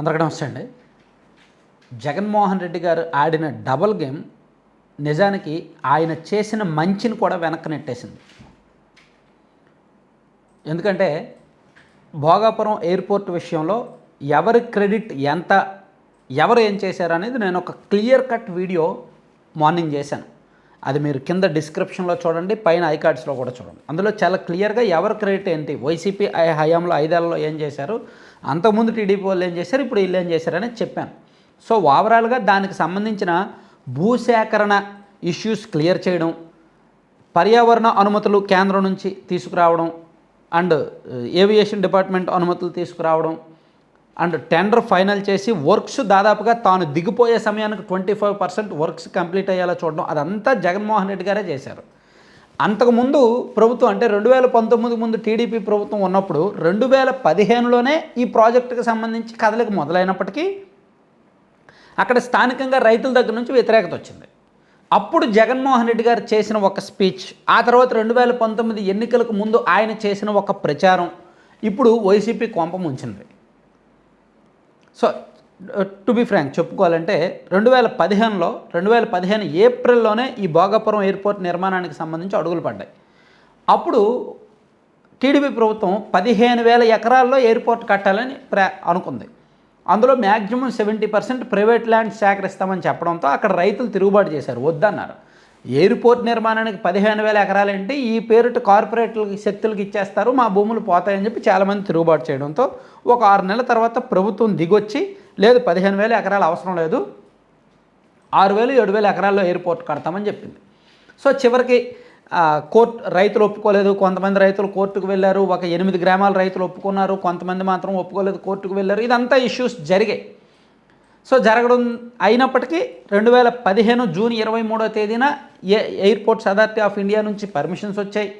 అందరికీ నమస్తే అండి. జగన్మోహన్ రెడ్డి గారు ఆడిన డబుల్ గేమ్ నిజానికి ఆయన చేసిన మంచిని కూడా వెనక్కి నెట్టేసింది. ఎందుకంటే భోగాపురం ఎయిర్పోర్ట్ విషయంలో ఎవరి క్రెడిట్ ఎంత ఎవరు ఏం చేశారు అనేది నేను ఒక క్లియర్ కట్ వీడియో మార్నింగ్ చేశాను. అది మీరు కింద డిస్క్రిప్షన్లో చూడండి పైన ఐకార్డ్స్లో కూడా చూడండి. అందులో చాలా క్లియర్గా ఎవరి క్రెడిట్ ఏంటి? వైసీపీ ఐ- హయాంలో ఐదేళ్ళలో ఏం చేశారు? అంతకుముందు టీడీపీ వాళ్ళు ఏం చేశారు? ఇప్పుడు వీళ్ళు ఏం చేశారని చెప్పాను. సో ఓవరాల్గా దానికి సంబంధించిన భూసేకరణ ఇష్యూస్ క్లియర్ చేయడం పర్యావరణ అనుమతులు కేంద్రం నుంచి తీసుకురావడం అండ్ ఏవియేషన్ డిపార్ట్మెంట్ అనుమతులు తీసుకురావడం అండ్ టెండర్ ఫైనల్ చేసి వర్క్స్ దాదాపుగా తాను దిగిపోయే సమయానికి twenty five percent works complete అయ్యేలా చూడడం అదంతా జగన్మోహన్ రెడ్డి గారే చేశారు. అంతకుముందు ప్రభుత్వం అంటే రెండు వేల పంతొమ్మిది ముందు టీడీపీ ప్రభుత్వం ఉన్నప్పుడు రెండు వేల పదిహేనులోనే ఈ ప్రాజెక్టుకు సంబంధించి కదలిక మొదలైనప్పటికీ అక్కడ స్థానికంగా రైతుల దగ్గర నుంచి వ్యతిరేకత వచ్చింది. అప్పుడు జగన్మోహన్ రెడ్డి గారు చేసిన ఒక స్పీచ్ ఆ తర్వాత రెండు వేల పంతొమ్మిది ఎన్నికలకు ముందు ఆయన చేసిన ఒక ప్రచారం ఇప్పుడు వైసీపీ కొంప ముంచింది. సో టు బి ఫ్రాంక్ చెప్పుకోవాలంటే రెండు వేల పదిహేనులో రెండు వేల పదిహేను ఏప్రిల్లోనే ఈ భోగాపురం ఎయిర్పోర్ట్ నిర్మాణానికి సంబంధించి అడుగులు పడ్డాయి. అప్పుడు టీడీపీ ప్రభుత్వం పదిహేను వేల ఎకరాల్లో ఎయిర్పోర్ట్ కట్టాలని ప్రా అనుకుంది. అందులో maximum seventy percent private land సేకరిస్తామని చెప్పడంతో అక్కడ రైతులు తిరుగుబాటు చేశారు. వద్దన్నారు. ఎయిర్పోర్ట్ నిర్మాణానికి పదిహేను వేల ఎకరాలంటే ఈ పేరుట కార్పొరేట్ శక్తులకు ఇచ్చేస్తారు మా భూములు పోతాయని చెప్పి చాలామంది తిరుగుబాటు చేయడంతో ఒక ఆరు నెలల తర్వాత ప్రభుత్వం దిగొచ్చి లేదు పదిహేను వేల ఎకరాలు అవసరం లేదు ఆరు వేలు ఏడు వేల ఎకరాల్లో ఎయిర్పోర్ట్ కడతామని చెప్పింది. సో చివరికి కోర్టు రైతులు ఒప్పుకోలేదు కొంతమంది రైతులు కోర్టుకు వెళ్ళారు ఒక ఎనిమిది గ్రామాల రైతులు ఒప్పుకున్నారు కొంతమంది మాత్రం ఒప్పుకోలేదు కోర్టుకు వెళ్ళారు. ఇదంతా ఇష్యూస్ జరిగాయి. సో జరగడం అయినప్పటికీ రెండు వేల పదిహేను జూన్ ఇరవై మూడో తేదీన ఏ ఎయిర్పోర్ట్స్ అథారిటీ ఆఫ్ ఇండియా నుంచి పర్మిషన్స్ వచ్చాయి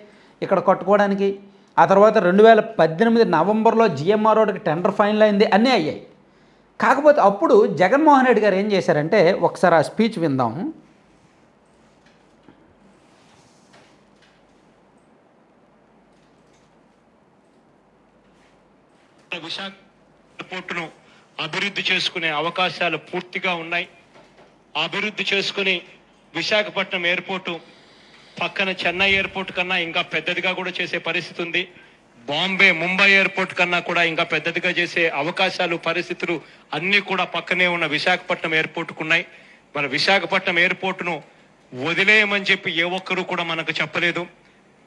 ఇక్కడ కట్టుకోవడానికి. ఆ తర్వాత రెండు వేల పద్దెనిమిది నవంబర్లో జిఎంఆర్ రోడ్కి టెండర్ ఫైనల్ అయింది అన్నీ అయ్యాయి. కాకపోతే అప్పుడు జగన్మోహన్ రెడ్డి గారు ఏం చేశారంటే ఒకసారి ఆ స్పీచ్ విందాం. విశాఖ పోర్టును అభివృద్ధి చేసుకునే అవకాశాలు పూర్తిగా ఉన్నాయి. అభివృద్ధి చేసుకుని విశాఖపట్నం ఎయిర్పోర్టు పక్కన చెన్నై ఎయిర్పోర్ట్ కన్నా ఇంకా పెద్దదిగా కూడా చేసే పరిస్థితి ఉంది. బాంబే ముంబై ఎయిర్పోర్ట్ కన్నా కూడా ఇంకా పెద్దదిగా చేసే అవకాశాలు పరిస్థితులు అన్నీ కూడా పక్కనే ఉన్న విశాఖపట్నం ఎయిర్పోర్ట్కు ఉన్నాయి. మన విశాఖపట్నం ఎయిర్పోర్టును వదిలేయమని చెప్పి ఏ ఒక్కరూ కూడా మనకు చెప్పలేదు.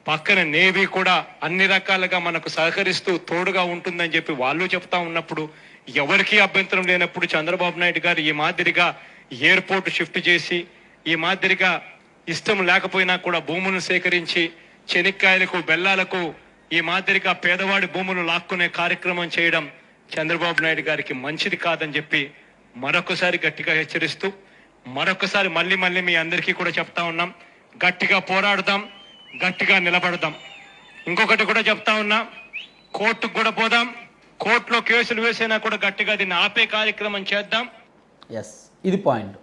పక్కన నేవీ కూడా అన్ని రకాలుగా మనకు సహకరిస్తూ తోడుగా ఉంటుందని చెప్పి వాళ్ళు చెప్తా ఉన్నప్పుడు ఎవరికీ అభ్యంతరం లేనప్పుడు చంద్రబాబు నాయుడు గారు ఈ మాదిరిగా ఎయిర్పోర్ట్ షిఫ్ట్ చేసి ఈ మాదిరిగా ఇష్టం లేకపోయినా కూడా భూములను సేకరించి చెనిక్కాయలకు బెల్లాలకు ఈ మాదిరిగా పేదవాడి భూములు లాక్కునే కార్యక్రమం చేయడం చంద్రబాబు నాయుడు గారికి మంచిది కాదని చెప్పి మరొకసారి గట్టిగా హెచ్చరిస్తూ మరొకసారి మళ్ళీ మళ్ళీ మీ అందరికీ కూడా చెప్తా ఉన్నాం. గట్టిగా పోరాడదాం గట్టిగా నిలబడదాం. ఇంకొకటి కూడా చెప్తా ఉన్నా కోర్టుకు కూడా పోదాం. కోర్టులో కేసులు వేసినా కూడా గట్టిగా దీన్ని ఆపే కార్యక్రమం చేద్దాం. ఎస్ ఇది పాయింట్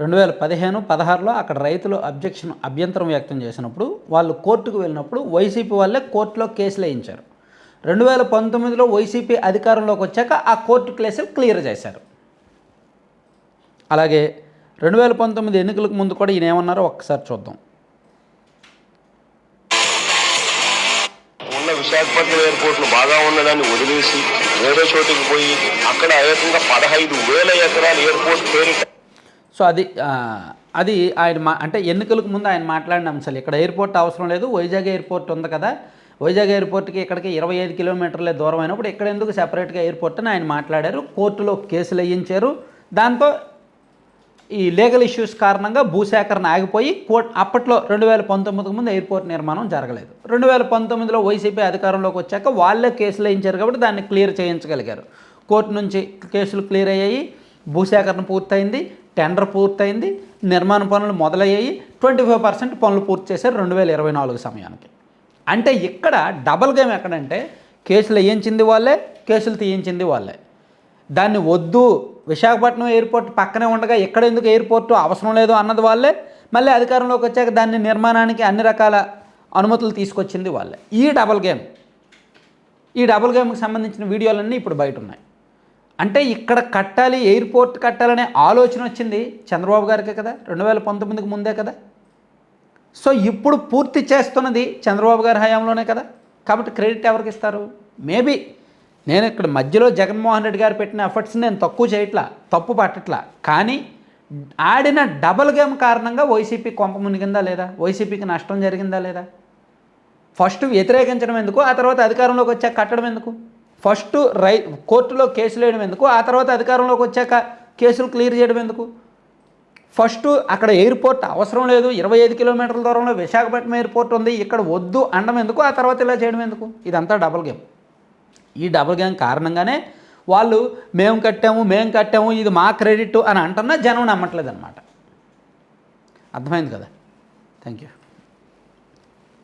రెండు వేల పదిహేను పదహారులో అక్కడ రైతులు అబ్జెక్షన్ అభ్యంతరం వ్యక్తం చేసినప్పుడు వాళ్ళు కోర్టుకు వెళ్ళినప్పుడు వైసీపీ వాళ్ళే కోర్టులో కేసులు వేయించారు. రెండు వేల పంతొమ్మిదిలో వైసీపీ అధికారంలోకి వచ్చాక ఆ కోర్టు కేసులు క్లియర్ చేశారు. అలాగే రెండు వేల పంతొమ్మిది ఎన్నికలకు ముందు కూడా ఈయన ఏమన్నారో ఒక్కసారి చూద్దాం. విశాఖపట్నం ఎయిర్పోర్ట్ను బాగా ఉన్నదాన్ని వదిలేసి వేరే చోటికి పోయి అక్కడ ఏకంగా పదహైదు వేల ఎకరాల ఎయిర్పోర్ట్ పేరు సో అది అది ఆయన మా అంటే ఎన్నికలకు ముందు ఆయన మాట్లాడిన అంశాలు ఇక్కడ ఎయిర్పోర్ట్ అవసరం లేదు వైజాగ్ ఎయిర్పోర్ట్ ఉంది కదా. వైజాగ్ ఎయిర్పోర్ట్కి ఇక్కడికి ఇరవై ఐదు కిలోమీటర్లే దూరం అయినప్పుడు ఇక్కడ ఎందుకు సెపరేట్గా ఎయిర్పోర్ట్ అని ఆయన మాట్లాడారు. కోర్టులో కేసులు వేయించారు. దాంతో ఈ లీగల్ ఇష్యూస్ కారణంగా భూసేకరణ ఆగిపోయి కోర్ట్ అప్పట్లో రెండు వేల పంతొమ్మిదికి ముందు ఎయిర్పోర్ట్ నిర్మాణం జరగలేదు. రెండు వేల పంతొమ్మిదిలో వైసీపీ అధికారంలోకి వచ్చాక వాళ్ళే కేసులు వేయించారు కాబట్టి దాన్ని క్లియర్ చేయించగలిగారు. కోర్టు నుంచి కేసులు క్లియర్ అయ్యాయి భూసేకరణ పూర్తయింది టెండర్ పూర్తయింది నిర్మాణ పనులు మొదలయ్యాయి ట్వంటీ ఫైవ్ పర్సెంట్ పనులు పూర్తి చేశారు రెండు వేల ఇరవై నాలుగు సమయానికి. అంటే ఇక్కడ డబల్ గేమ్ ఎక్కడంటే కేసులు వేయించింది వాళ్ళే కేసులు తీయించింది వాళ్ళే. దాన్ని వద్దు. విశాఖపట్నం ఎయిర్పోర్ట్ పక్కనే ఉండగా ఎక్కడ ఎందుకు ఎయిర్పోర్టు అవసరం లేదు అన్నది వాళ్ళే. మళ్ళీ అధికారంలోకి వచ్చాక దాన్ని నిర్మాణానికి అన్ని రకాల అనుమతులు తీసుకొచ్చింది వాళ్ళే. ఈ డబల్ గేమ్. ఈ డబుల్ గేమ్కి సంబంధించిన వీడియోలన్నీ ఇప్పుడు బయట ఉన్నాయి. అంటే ఇక్కడ కట్టాలి ఎయిర్పోర్ట్ కట్టాలనే ఆలోచన వచ్చింది చంద్రబాబు గారికే కదా రెండు వేల పంతొమ్మిదికి ముందే కదా. సో ఇప్పుడు పూర్తి చేస్తున్నది చంద్రబాబు గారి హయాంలోనే కదా. కాబట్టి క్రెడిట్ ఎవరికి ఇస్తారు? మేబీ నేను ఇక్కడ మధ్యలో జగన్మోహన్ రెడ్డి గారు పెట్టిన ఎఫర్ట్స్ నేను తక్కువ చేయట్లా తప్పు పట్టట్లా. కానీ ఆడిన డబల్ గేమ్ కారణంగా వైసీపీ కొంప మునిగిందా లేదా? వైసీపీకి నష్టం జరిగిందా లేదా? ఫస్ట్ వ్యతిరేకించడం ఎందుకు? ఆ తర్వాత అధికారంలోకి వచ్చాక కట్టడం ఎందుకు? ఫస్ట్ రై కోర్టులో కేసులు వేయడం ఎందుకు? ఆ తర్వాత అధికారంలోకి వచ్చాక కేసులు క్లియర్ చేయడం ఎందుకు? ఫస్ట్ అక్కడ ఎయిర్పోర్ట్ అవసరం లేదు. ఇరవై ఐదు కిలోమీటర్ల దూరంలో విశాఖపట్నం ఎయిర్పోర్ట్ ఉంది. ఇక్కడ వద్దు అనడం ఎందుకు? ఆ తర్వాత ఇలా చేయడం ఎందుకు? ఇదంతా డబుల్ గేమ్ ఈ డబుల్ గ్యాంగ్ కారణంగానే వాళ్ళు మేము కట్టాము మేము కట్టాము ఇది మా క్రెడిట్ అని అంటున్నా జనం నమ్మట్లేదు అనమాట అర్థమైంది కదా? Thank you